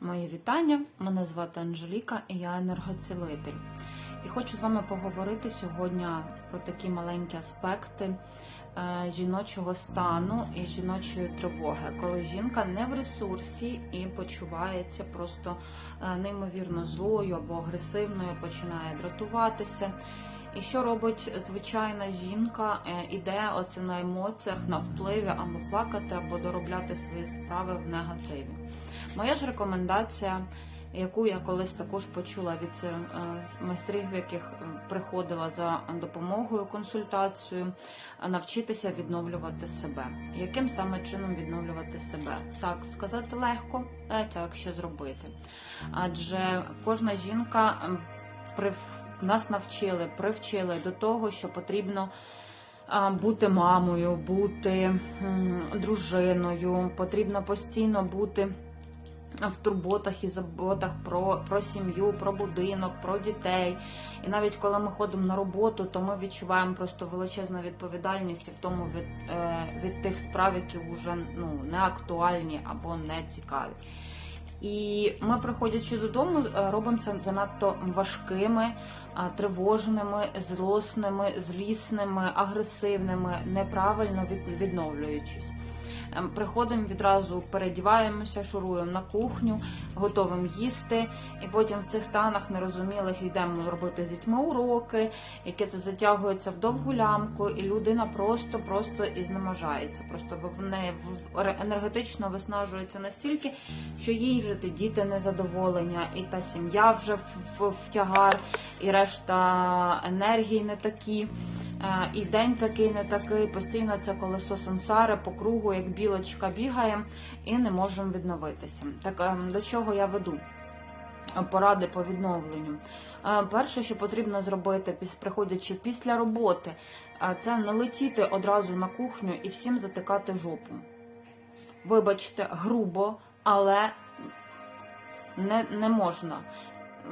Мої вітання. Мене звати Анжеліка і я енергоцілитель. І хочу з вами поговорити сьогодні про такі маленькі аспекти е, жіночого стану і жіночої тривоги, коли жінка не в ресурсі і почувається просто е, неймовірно злою або агресивною, починає дратуватися. І що робить звичайна жінка? Е, Іде оце на емоціях, на впливі або плакати, або доробляти свої справи в негативі. Моя ж рекомендація, яку я колись також почула від е, майстрів, яких е, приходила за допомогою, консультацією, навчитися відновлювати себе. Яким саме чином відновлювати себе? Так, сказати легко, так що зробити. Адже кожна жінка ем, при нас навчили, привчили до того, що потрібно бути мамою, бути дружиною, потрібно постійно бути в турботах і заботах про, про сім'ю, про будинок, про дітей. І навіть коли ми ходимо на роботу, то ми відчуваємо просто величезну відповідальність в тому від, е, від тих справ, які вже ну, не актуальні або не цікаві. І ми, приходячи додому, е, робимо це занадто важкими, тривожними, злосними, злісними, агресивними, неправильно відновлюючись. Ем, Приходимо відразу, передіваємося, шуруємо на кухню, готовимо їсти, і потім в цих станах нерозумілих йдемо робити з дітьми уроки, яке це затягується в довгу лямку, і людина просто просто ізнеможається. Просто в- енергетично виснажується настільки, що їй вже ті діти незадоволення, і та сім'я вже в, в, в тягар, і решта енергії не такі. І день такий, не такий, постійно це колесо сансари по кругу, як білочка бігає, і не можемо відновитися. Так ем, до чого я веду? Е, Поради по відновленню. Е, Перше, що потрібно зробити, приходячи після роботи, е, це не летіти одразу на кухню і всім затикати жопу. Вибачте, грубо, але не, не можна.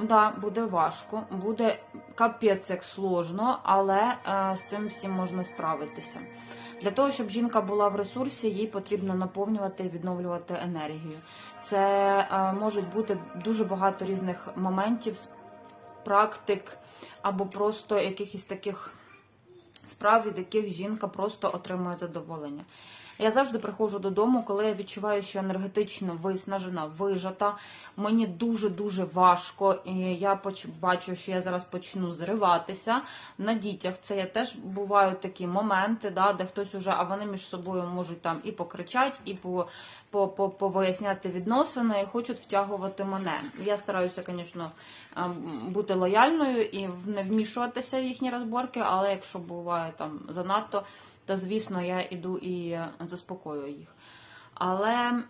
Да, буде важко, буде капець як сложно, але е, з цим всім можна справитися. Для того, щоб жінка була в ресурсі, їй потрібно наповнювати і відновлювати енергію. Це е, можуть бути дуже багато різних моментів, практик або просто якихось таких справ, від яких жінка просто отримує задоволення. Я завжди приходжу додому, коли я відчуваю, що енергетично виснажена, вижата. Мені дуже-дуже важко, і я бачу, що я зараз почну зриватися на дітях. Це я теж бувають такі моменти, да, де хтось уже, а вони між собою можуть там і покричати, і по, по, по, повиясняти відносини, і хочуть втягувати мене. Я стараюся, звісно, бути лояльною і не вмішуватися в їхні розборки, але якщо буває там занадто, то звісно я іду і заспокоюю їх. Але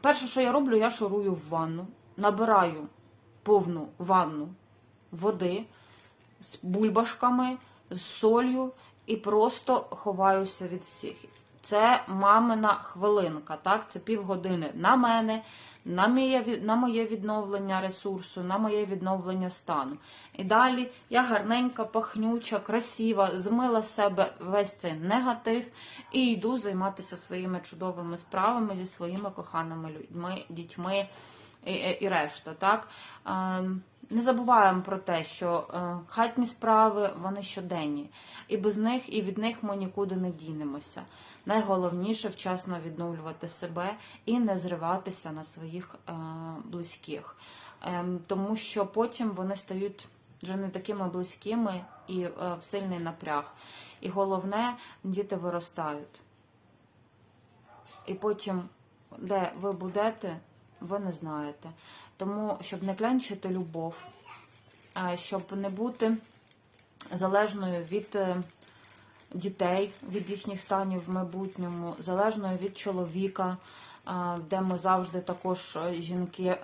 перше, що я роблю, я шарую в ванну, набираю повну ванну води з бульбашками, з солью і просто ховаюся від всіх. Це мамина хвилинка, так? Це півгодини на мене, на моє, на моє відновлення ресурсу, на моє відновлення стану. І далі я гарненька, пахнюча, красива, змила себе весь цей негатив і йду займатися своїми чудовими справами зі своїми коханими людьми, дітьми і, і, решта. Так? Е, Не забуваємо про те, що е, хатні справи вони щоденні, і без них, і від них ми нікуди не дінемося. Найголовніше вчасно відновлювати себе і не зриватися на своїх е, близьких, Ем, тому що потім вони стають вже не такими близькими і в сильний напряг. І головне, діти виростають. І потім, де ви будете, ви не знаєте. Тому, щоб не клянчити любов, щоб не бути залежною від е, дітей, від їхніх станів в майбутньому, залежною від чоловіка, де ми завжди також е, жінки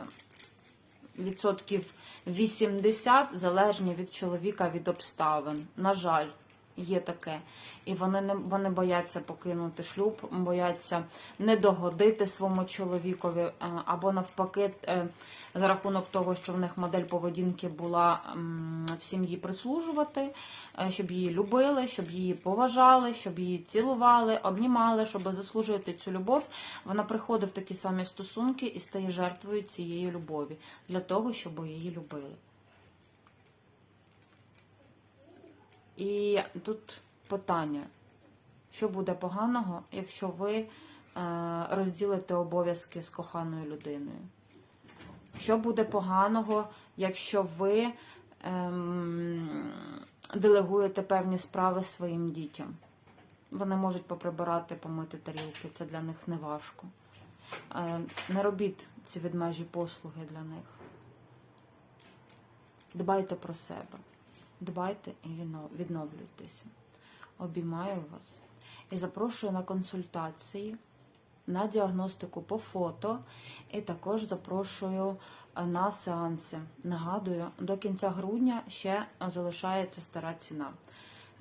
відсотків 80 залежні від чоловіка, від обставин. На жаль, Є таке, і вони не вони бояться покинути шлюб, бояться не догодити своєму чоловікові, е, або навпаки, е, за рахунок того, що в них модель поведінки була в сім'ї прислужувати, е, щоб її любили, щоб її поважали, щоб її цілували, обнімали, щоб заслужити цю любов. Вона приходить в такі самі стосунки і стає жертвою цієї любові для того, щоб її любили. І тут питання: що буде поганого, якщо ви е, розділите обов'язки з коханою людиною? Що буде поганого, якщо ви ем, делегуєте певні справи своїм дітям? Вони можуть поприбирати, помити тарілки, це для них не важко. Е, не робіть ці відмежі послуги для них. Дбайте про себе, дбайте і відновлюйтеся. Обіймаю вас і запрошую на консультації, на діагностику по фото, і також запрошую е, на сеанси. Нагадую, до кінця грудня ще залишається стара ціна.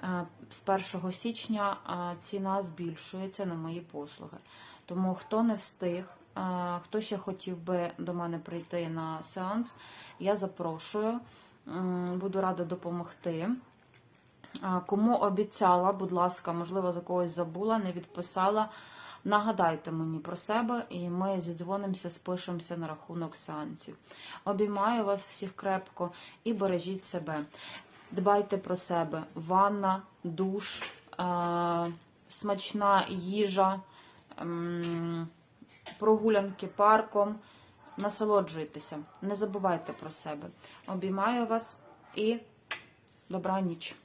Е, З 1 січня е, ціна збільшується на мої послуги. Тому хто не встиг, е, хто ще хотів би до мене прийти на сеанс, я запрошую. Буду рада допомогти. Кому обіцяла, будь ласка, можливо, за когось забула, не відписала. Нагадайте мені про себе, і ми зідзвонимося, спишемося на рахунок сеансів. Обіймаю вас всіх крепко і бережіть себе. Дбайте про себе. Ванна, душ, смачна їжа, прогулянки парком. Насолоджуйтеся, не забувайте про себе. Обіймаю вас і добра ніч.